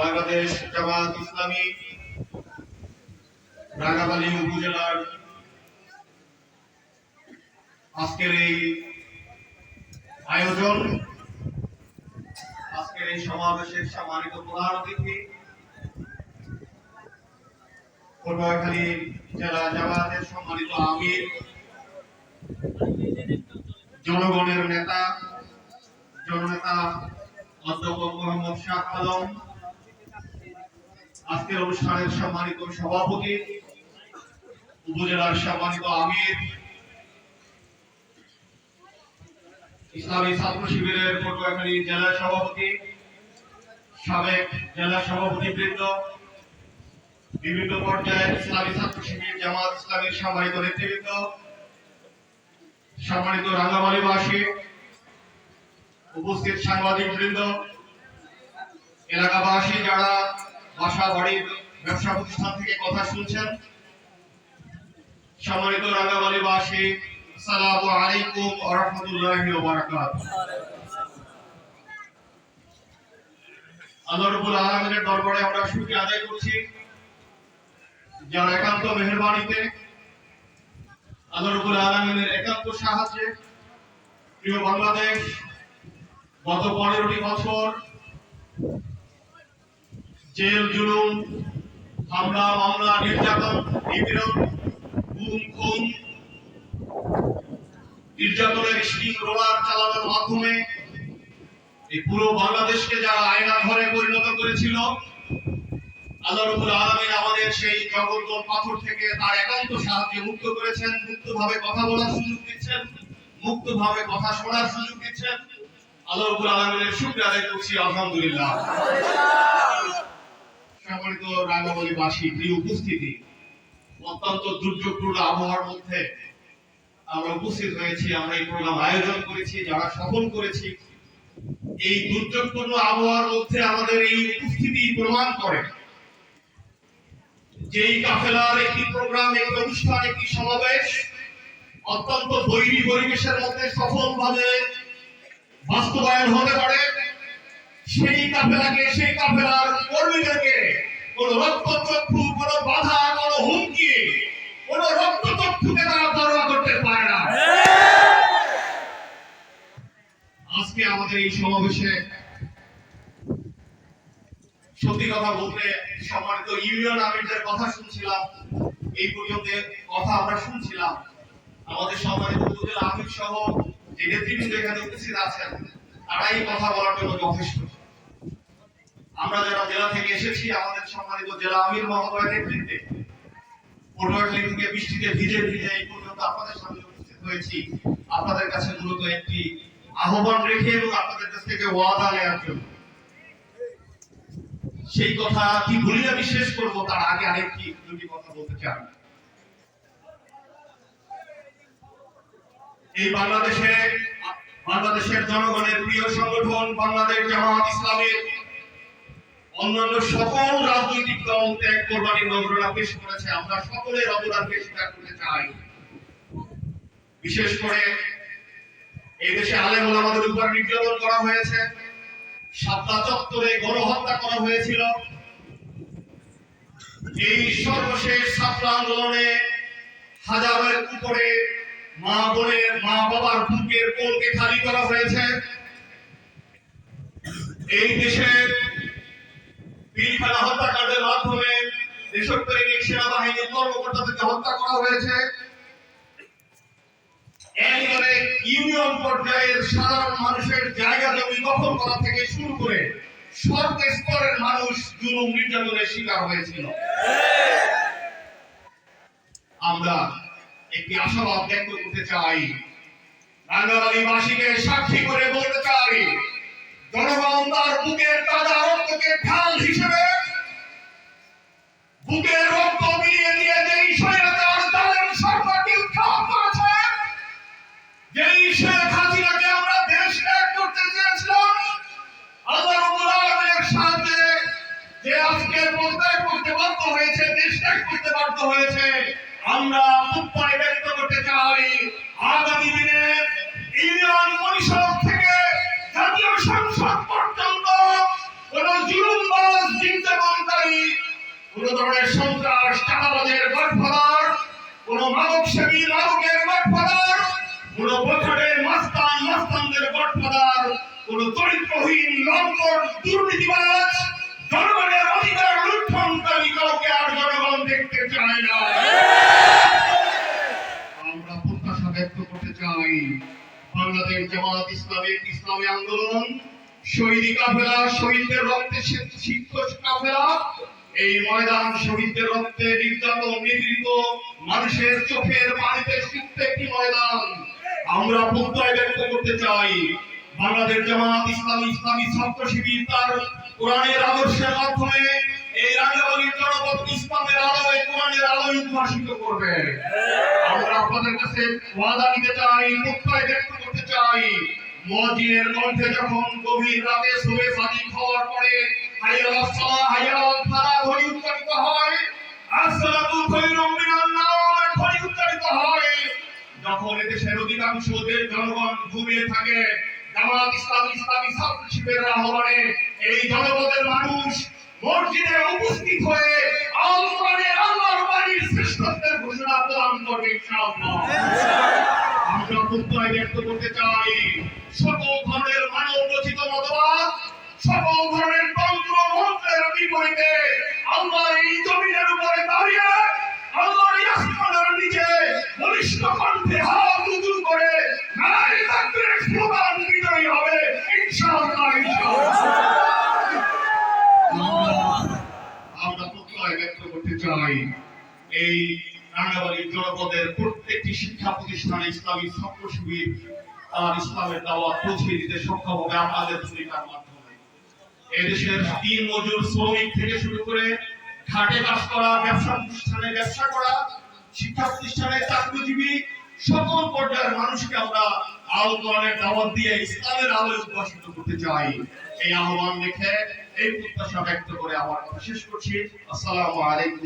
বাংলাদেশ জামাত ইসলামী, রাঙ্গামালী উপজেলার আজকের এই আয়োজন, আজকের এই সমাবেশের সম্মানিত প্রধান অতিথি, পটুয়াখালী জেলা জামাতের সম্মানিত আমির, জনগণের নেতা, জননেতা অধ্যাপক মোহাম্মদ শাহ আলম আজকের অনুষ্ঠানের সম্মানিত সভাপতি, উপজেলার সম্মানিত আমির, ইসলামী ছাত্র শিবিরের পটুয়াখালী জেলা সভাপতি, সাবেক জেলা সভাপতি বৃন্দ বিভিন্ন পর্যায়ের ইসলামী ছাত্র শিবির জামাত ইসলামীর সম্মানিত নেতৃবৃন্দ, সম্মানিত রাঙ্গামালীবাসী উপস্থিত সাংবাদিক বৃন্দ এলাকাবাসী যারা বাসা বাড়ির ব্যবসা প্রতিষ্ঠান থেকে কথা শুনছেন। সম্মানিত রাঙ্গামালীবাসী আসসালামু আলাইকুম ওয়া রাহমাতুল্লাহি ওয়া বারাকাতুহু। আল্লাহ রাব্বুল আলামিনের দরবারে আমরা শুকরিয়া আদায় করছি। যার একান্ত মেহেরবানিতে আল্লাহ রাব্বুল আলামিনের একান্ত সাহায্যে প্রিয় বাংলাদেশ, গত পনেরোটি বছর জেল, জুলুম, হামলা, মামলা, নির্যাতন, নিপীড়ন, গুম, খুন, নির্যাতনের স্টিং, রোলার চালানোর মাধ্যমে এই পুরো বাংলাদেশকে যারা আয়না ঘরে পরিণত করেছিল আমাদের সেই পাথর থেকে তার একান্ত সাহায্যে মুক্ত করেছেন, মুক্তভাবে কথা বলার সুযোগ দিচ্ছেন, মুক্তভাবে কথা শোনার সুযোগ দিচ্ছেন। আল্লাহ রবুল শুক্র আদায় করছি, আলহামদুলিল্লাহ। সম্মানিত রাঙ্গাবলীবাসী প্রিয় উপস্থিতি, অত্যন্ত দুর্যোগপূর্ণ আবহাওয়ার মধ্যে আমরা উপস্থিত হয়েছি, আমরা এই প্রোগ্রাম আয়োজন করেছি, যারা সফল করেছি। এই দুর্যোগপূর্ণ আবহাওয়ার মধ্যে আমাদের এই উপস্থিতি প্রমাণ করে যে এই কাফেলার একটি প্রোগ্রাম, একটি অনুষ্ঠান, একটি সমাবেশ অত্যন্ত বৈরী পরিবেশের মধ্যে সফলভাবে বাস্তবায়ন হতে পারে। সেই কাফেলাকে, সেই কাফেলার কর্মীদেরকে, কোন রক্তচক্ষু, কোন বাধা, কোন হুমকি, কোন রক্তচক্ষুকে তারা পরোয়া করতে পারে না। আজকে আমাদের এই সমাবেশে সত্যি কথা বলতে সম্মানিত ইউনিয়ন আমিরদের কথা শুনছিলাম, এই পর্যন্ত কথা আমরা শুনছিলাম। আমাদের সম্মানিত উপজেলা আমির সহ যে নেতৃবৃন্দ এখানে উপস্থিত আছেন, তারাই কথা বলার জন্য যথেষ্ট। আমরা যারা জেলা থেকে এসেছি, আমাদের সম্মানিত জেলা আমির মহোদয়ের নেতৃত্বে পটুয়াখালী বৃষ্টিতে ভিজে ভিজে এই পর্যন্ত আপনাদের সামনে উপস্থিত হয়েছি। আপনাদের কাছে মূলত একটি আহ্বান রেখে এবং আপনাদের কাছ থেকে ওয়াদা নেওয়ার জন্য। সেই কথা কি বলি আমি শেষ করব, তার আগে আরেকটি দুটি কথা বলতে চাই। এই বাংলাদেশে, বাংলাদেশের জনগণের প্রিয় সংগঠন বাংলাদেশ জামাত ইসলামের অন্যান্য সকল রাজনৈতিক দল ত্যাগ কোরবানির নজরনা পেশ করেছে। আমরা সকলের অবদানকে স্বীকার করতে চাই। বিশেষ করে এই দেশে আলেম ওলামাদের উপর নির্যাতন করা হয়েছে। সাতটা চত্বরে গণহত্যা করা হয়েছিল। এই সর্বশেষ ছাত্র আন্দোলনে হাজারের উপরে মা বোনের, মা বাবার বুকের কোলকে খালি করা হয়েছে। এই দেশের পিলখানা হত্যাকাণ্ডের মাধ্যমে দেশপ্রেমিক সেনাবাহিনীর কর্মকর্তাদেরকে হত্যা করা হয়েছে। একেবারে ইউনিয়ন পর্যায়ের সাধারণ মানুষের জায়গা জমি দখল করা থেকে শুরু করে সর্ব স্তরের মানুষ জুলুম নির্যাতনের শিকার হয়েছিল। আমরা একটি আশাবাদ ব্যক্ত করতে চাই। রাঙ্গাবাড়িবাসীকে সাক্ষী করে বলতে চাই জনগণ তার বুকের তাজা রক্তকে ঢাল হিসেবে বুকের রক্ত দিয়ে যেই স্বৈরাচার জালেম সরকারকে করেছে, যেই শেখ হাসিনাকে আমরা দেশ ত্যাগ করতে চেয়েছিলাম আল্লাহ রাব্বুল আলামিনের সাহায্যে যে আজকে পর্দায় করতে বাধ্য হয়েছে, দেশ ত্যাগ করতে বাধ্য হয়েছে, আমরা কোন ধরনের সন্ত্রাস, চাঁদাবাজের গডফাদার কোন মাদক সেবী মাদকের গডফাদার কোন বছরের মাস্তান মাস্তানদের গডফাদার কোন চরিত্রহীন লম্পট দুর্নীতিবাজ, জনগণের অধিকার লুণ্ঠনকারী কাউকে আর জনগণ দেখতে চায় না। আমরা প্রত্যাশা ব্যক্ত করতে চাই, বাংলাদেশ জামাত ইসলামী ইসলামী আন্দোলন, শহীদ কাফেলা, শহীদদের রক্তে সিদ্ধ কাফেলা এই ময়দান শহীদদের রক্তে নির্যাতন, নিগৃহীত মানুষের চোখের পানিতে সিদ্ধ একটি ময়দান। আমরা প্রত্যয় ব্যক্ত করতে চাই, বাংলাদেশ জামাত ইসলামী ইসলামী ছাত্র শিবির তার কোরআনের আদর্শের মাধ্যমে এই রাঙ্গাবাড়ির জনপদ ইসলামের আলোয়, কোরআনের আলোয় উদ্ভাসিত করবে। আমরা আপনাদের কাছে ওয়াদা নিতে চাই প্রত্যয় ব্যক্ত করতে চাই। মসজিদের কণ্ঠে যখন গভীর রাতে শুভে সাদিক হওয়ার পরে ধ্বনি উচ্চারিত হয় আসসালাতু খায়রুম মিনান নাওম ধ্বনি উচ্চারিত হয় যখন এদেশের অধিকাংশ জনগণ ঘুমিয়ে থাকে জামাত ইসলাম ইসলামী ছাত্র শিবিরের আহ্বানে এই জনপদের মানুষ মসজিদে উপস্থিত হয়ে আল কোরআনের আল্লাহর বাণীর শ্রেষ্ঠত্বের ঘোষণা প্রদান করবে ইনশাআল্লাহ আমরা প্রত্যয় ব্যক্ত করতে চাই সকল ধরনের মানব রচিত মতবাদ সকল ধরনের এই জমিনের উপরে দাঁড়িয়ে আল্লাহর নিচে বলিষ্ঠ কণ্ঠে হাত করে বিজয়ী হবে। ইনশাআল্লাহ আমরা- প্রত্যয় ব্যক্ত করতে চাই, এই রাঙ্গাবাড়ির জনপদের প্রত্যেকটি শিক্ষা প্রতিষ্ঠানে ইসলামী ছাত্র শিবির আর ইসলামের দাওয়াত পৌঁছে দিতে সক্ষম হবে। আপনাদের ভূমিকার মাধ্যমে এদেশের দিন মজুর শ্রমিক থেকে শুরু করে ঘাটে কাজ করা, ব্যবসা প্রতিষ্ঠানে ব্যবসা করা, শিক্ষা প্রতিষ্ঠানে চাকরিজীবী, সকল পর্যায়ের মানুষকে আমরা আল দাওয়াত দিয়ে ইসলামের আলোয় উদ্ভাসিত করতে চাই এই আহ্বান রেখে এই প্রত্যাশা ব্যক্ত করে আমার কথা শেষ করছি আসসালামু আলাইকুম।